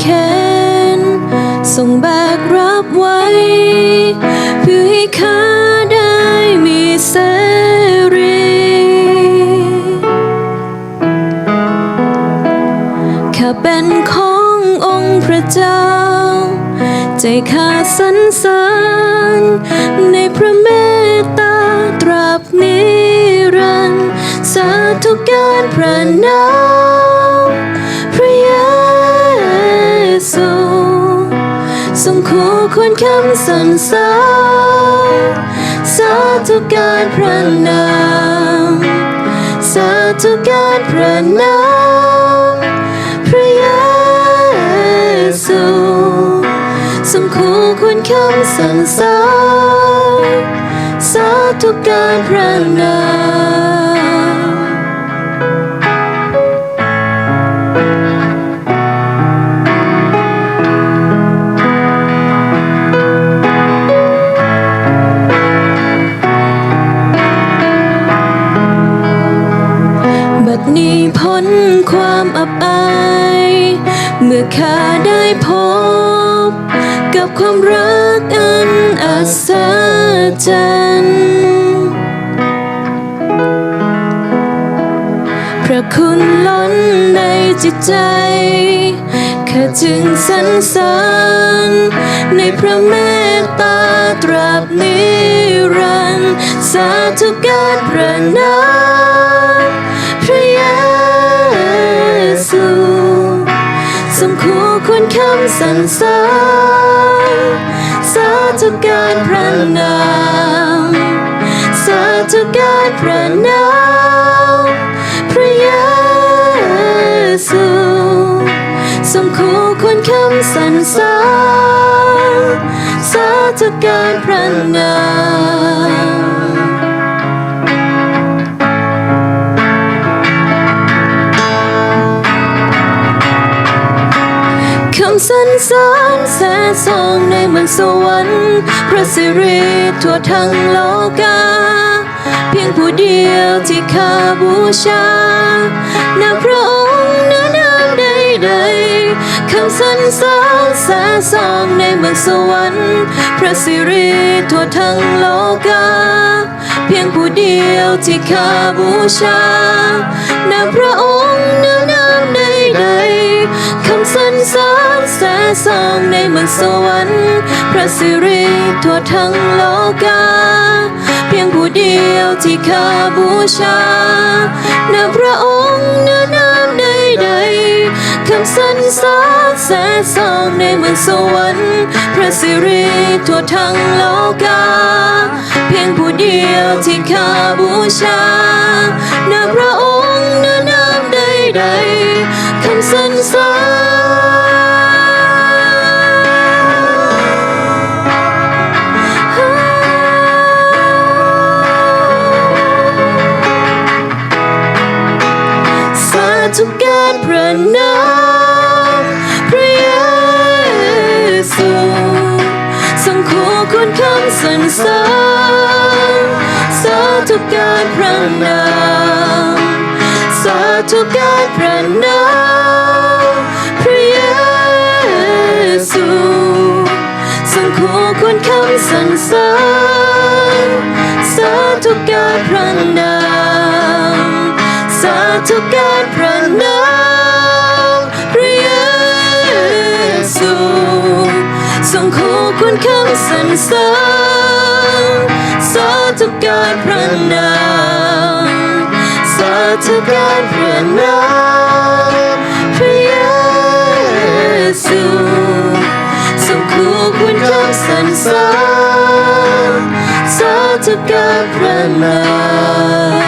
ตายที่บนกางเขนส่งแบกรับไว้ เพื่อให้ข้าได้มีเสรี ข้าเป็นขององค์พระเจ้า ใจข้าสรรเสริญในพระเมตตาตราบนิรันดร์สาธุการพระนาม ทรงคู่ควรคำสรรเสริญสาธุการพระนามสาธุการพระนามพระเยซูทรงคู่ควรคำสรรเสริญสาธุการพระนาม ดนี้พ้นความอับอาย เมื่อข้าได้พบ กับความรักอันอัศจรรย์พระคุณล้นในจิตใจข้าจึงสรรเสริญในพระเมตตาตราบนิรันดร์สาธุการพระนาม คำสรรเสริญสาธุการพระนามสาธุการพระนามพระเยซูทรงคู่ควรคำสรรเสริญสาธุการพระนามำสรรเสริญแสสองในเมืองสวรรค์พระสิริทั่วทั้งโลกา เพียงผู้เดียวที่ข้าบูชานับพระองค์นื้อนามใดๆคำสรรเสริญแสสองในเมืองสวรรค์พระสิริทั่วทั้งโลกา เพียงผู้เดียวที่ข้าบูชานับพระองค์นา สวรรค์ พระสิริทั่วทั้งโลกา เพียงผู้เดียวที่ข้าบูชานับพระองค์เนื้อนามใดๆคำสรรเสริญแสสองในเมืองสวรรค์ พระสิริทั่วทั้งโลกา เพียงผู้เดียวที่ข้าบูชานับพระองค์เนื้อนามใดๆคำสรรเสริญ รพระนามพระเยซูทรงคู่ควรคำสรรเสริญสาธุการพระนามสาธุการพระนามพระเยซูทรงคู่ควรคำสรรเสริญสาธุการพระนามสาธุการพระนาม วรคำสรรเสริญสาธุการพระนามสาธุการพระนามพระเยซูทรงคู่ควรคำสรรเสริญสาธุการพระนาม